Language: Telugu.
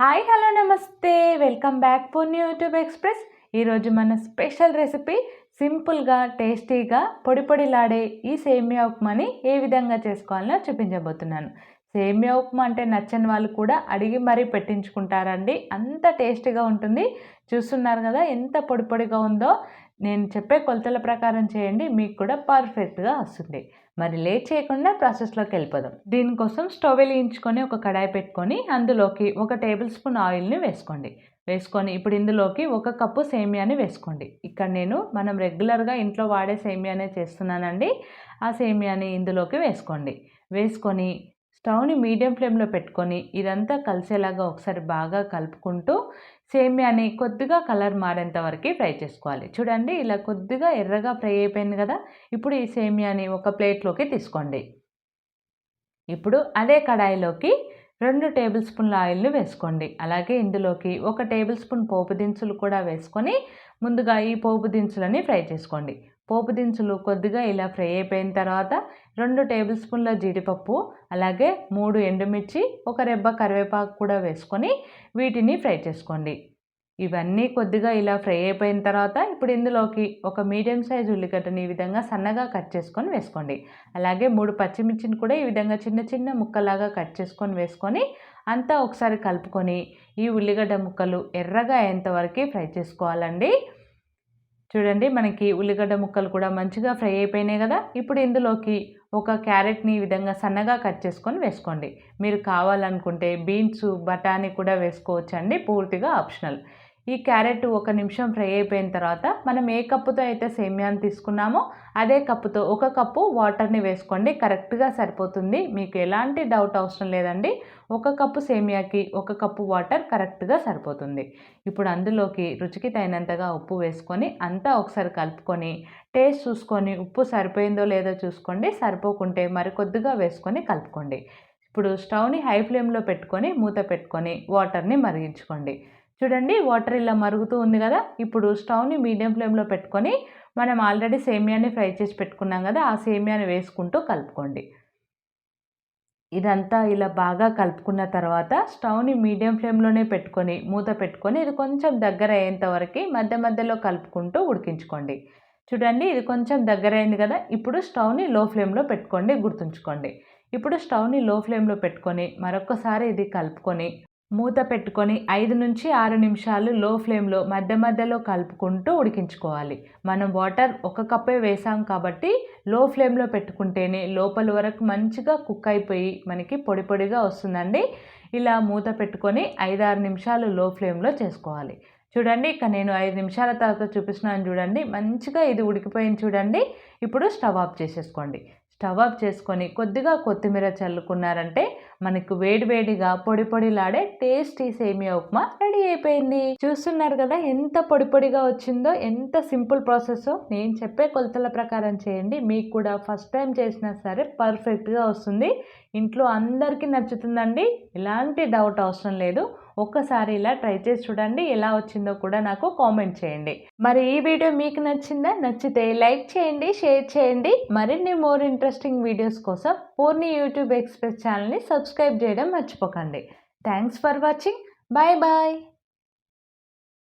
హాయ్ హలో నమస్తే. Welcome back Poorni YouTube express. ఈరోజు మన స్పెషల్ రెసిపీ సింపుల్గా టేస్టీగా పొడి పొడిలాడే ఈ సేమియా ఉప్మాని ఏ విధంగా చేసుకోవాలో చూపించబోతున్నాను. సేమియా ఉప్మా అంటే నచ్చని వాళ్ళు కూడా అడిగి మరీ పెట్టించుకుంటారండి. అంత టేస్టీగా ఉంటుంది. చూస్తున్నారు కదా ఎంత పొడి పొడిగా ఉందో. నేను చెప్పే కొలతల ప్రకారం చేయండి మీకు కూడా పర్ఫెక్ట్గా వస్తుంది. మరి లేట్ చేయకుండా ప్రాసెస్లోకి వెళ్ళిపోదాం. దీనికోసం స్టవ్ వెలిగించుకొని ఒక కడాయి పెట్టుకొని అందులోకి ఒక టేబుల్ స్పూన్ ఆయిల్ని వేసుకోండి. వేసుకొని ఇప్పుడు ఇందులోకి ఒక కప్పు సేమియాని వేసుకోండి. ఇక్కడ నేను మనం రెగ్యులర్గా ఇంట్లో వాడే సేమియానే చేస్తున్నానండి. ఆ సేమియాని ఇందులోకి వేసుకోండి. వేసుకొని స్టవ్ని మీడియం ఫ్లేమ్లో పెట్టుకొని ఇదంతా కలిసేలాగా ఒకసారి బాగా కలుపుకుంటూ సేమియాని కొద్దిగా కలర్ మారేంత వరకు ఫ్రై చేసుకోవాలి. చూడండి ఇలా కొద్దిగా ఎర్రగా ఫ్రై అయిపోయింది కదా ఇప్పుడు ఈ సేమియాని ఒక ప్లేట్లోకి తీసుకోండి. ఇప్పుడు అదే కడాయిలోకి రెండు టేబుల్ స్పూన్ల ఆయిల్ని వేసుకోండి. అలాగే ఇందులోకి ఒక టేబుల్ స్పూన్ పోపు దినుసులు కూడా వేసుకొని ముందుగా ఈ పోపు దినుసులని ఫ్రై చేసుకోండి. పోపు దినుసులు కొద్దిగా ఇలా ఫ్రై అయిపోయిన తర్వాత రెండు టేబుల్ స్పూన్ల జీడిపప్పు అలాగే మూడు ఎండుమిర్చి ఒక రెబ్బ కరివేపాకు కూడా వేసుకొని వీటిని ఫ్రై చేసుకోండి. ఇవన్నీ కొద్దిగా ఇలా ఫ్రై అయిపోయిన తర్వాత ఇప్పుడు ఇందులోకి ఒక మీడియం సైజ్ ఉల్లిగడ్డని ఈ విధంగా సన్నగా కట్ చేసుకొని వేసుకోండి. అలాగే మూడు పచ్చిమిర్చిని కూడా ఈ విధంగా చిన్న చిన్న ముక్కలాగా కట్ చేసుకొని వేసుకొని అంతా ఒకసారి కలుపుకొని ఈ ఉల్లిగడ్డ ముక్కలు ఎర్రగా అయ్యేంత వరకు ఫ్రై చేసుకోవాలండి. చూడండి మనకి ఉల్లిగడ్డ ముక్కలు కూడా మంచిగా ఫ్రై అయిపోయినాయి కదా? ఇప్పుడు ఇందులోకి ఒక క్యారెట్ని ఈ విధంగా సన్నగా కట్ చేసుకొని వేసుకోండి. మీరు కావాలనుకుంటే బీన్స్ బఠానీ కూడా వేసుకోవచ్చు అండి పూర్తిగా ఆప్షనల్. ఈ క్యారెట్ ఒక నిమిషం ఫ్రై అయిపోయిన తర్వాత మనం ఏ కప్పుతో అయితే సేమియాను తీసుకున్నామో అదే కప్పుతో ఒక కప్పు వాటర్ని వేసుకోండి. కరెక్ట్గా సరిపోతుంది. మీకు ఎలాంటి డౌట్ అవసరం లేదండి. ఒక కప్పు సేమియాకి ఒక కప్పు వాటర్ కరెక్ట్గా సరిపోతుంది. ఇప్పుడు అందులోకి రుచికి తగినంతగా ఉప్పు వేసుకొని అంతా ఒకసారి కలుపుకొని టేస్ట్ చూసుకొని ఉప్పు సరిపోయిందో లేదో చూసుకోండి. సరిపోకుంటే మరికొద్దిగా వేసుకొని కలుపుకోండి. ఇప్పుడు స్టవ్ని హై ఫ్లేమ్లో పెట్టుకొని మూత పెట్టుకొని వాటర్ని మరిగించుకోండి. చూడండి వాటర్ ఇలా మరుగుతూ ఉంది కదా? ఇప్పుడు స్టవ్ని మీడియం ఫ్లేమ్లో పెట్టుకొని మనం ఆల్రెడీ సేమియాని ఫ్రై చేసి పెట్టుకున్నాం కదా ఆ సేమియాని వేసుకుంటూ కలుపుకోండి. ఇదంతా ఇలా బాగా కలుపుకున్న తర్వాత స్టవ్ని మీడియం ఫ్లేమ్లోనే పెట్టుకొని మూత పెట్టుకొని ఇది కొంచెం దగ్గర అయ్యేంత వరకు మధ్య మధ్యలో కలుపుకుంటూ ఉడికించుకోండి. చూడండి ఇది కొంచెం దగ్గర అయింది కదా? ఇప్పుడు స్టవ్ని లో ఫ్లేమ్లో పెట్టుకోండి గుర్తుంచుకోండి. ఇప్పుడు స్టవ్ని లో ఫ్లేమ్లో పెట్టుకొని మరొకసారి ఇది కలుపుకొని మూత పెట్టుకొని ఐదు నుంచి ఆరు నిమిషాలు లో ఫ్లేమ్లో మధ్య మధ్యలో కలుపుకుంటూ ఉడికించుకోవాలి. మనం వాటర్ ఒక కప్పే వేసాం కాబట్టి లో ఫ్లేమ్లో పెట్టుకుంటేనే లోపల వరకు మంచిగా కుక్ అయిపోయి మనకి పొడి పొడిగా వస్తుందండి. ఇలా మూత పెట్టుకొని ఐదు ఆరు నిమిషాలు లో ఫ్లేమ్లో చేసుకోవాలి. చూడండి ఇక నేను ఐదు నిమిషాల తర్వాత చూపిస్తున్నాను చూడండి. మంచిగా ఇది ఉడికిపోయింది చూడండి. ఇప్పుడు స్టవ్ ఆఫ్ చేసేసుకోండి. స్టవ్ ఆఫ్ చేసుకొని కొద్దిగా కొత్తిమీర చల్లుకున్నారంటే మనకు వేడివేడిగా పొడి పొడిలాడే టేస్టీ సేమియా ఉప్మా రెడీ అయిపోయింది. చూస్తున్నారు కదా ఎంత పొడి పొడిగా వచ్చిందో ఎంత సింపుల్ ప్రాసెస్ నేను చెప్పే కొలతల ప్రకారం చేయండి. మీకు కూడా ఫస్ట్ టైం చేసినా సరే పర్ఫెక్ట్గా వస్తుంది. ఇంట్లో అందరికీ నచ్చుతుందండి. ఎలాంటి డౌట్ అవసరం లేదు. ఒక్కసారి ఇలా ట్రై చేసి చూడండి ఎలా వచ్చిందో కూడా నాకు కామెంట్ చేయండి. మరి ఈ వీడియో మీకు నచ్చిందా? నచ్చితే లైక్ చేయండి షేర్ చేయండి. మరిన్ని మోర్ ఇంట్రెస్టింగ్ వీడియోస్ కోసం పూర్ణి యూట్యూబ్ ఎక్స్ప్రెస్ ఛానల్ని సబ్స్క్రైబ్ చేయడం మర్చిపోకండి. Thanks for watching. Bye bye.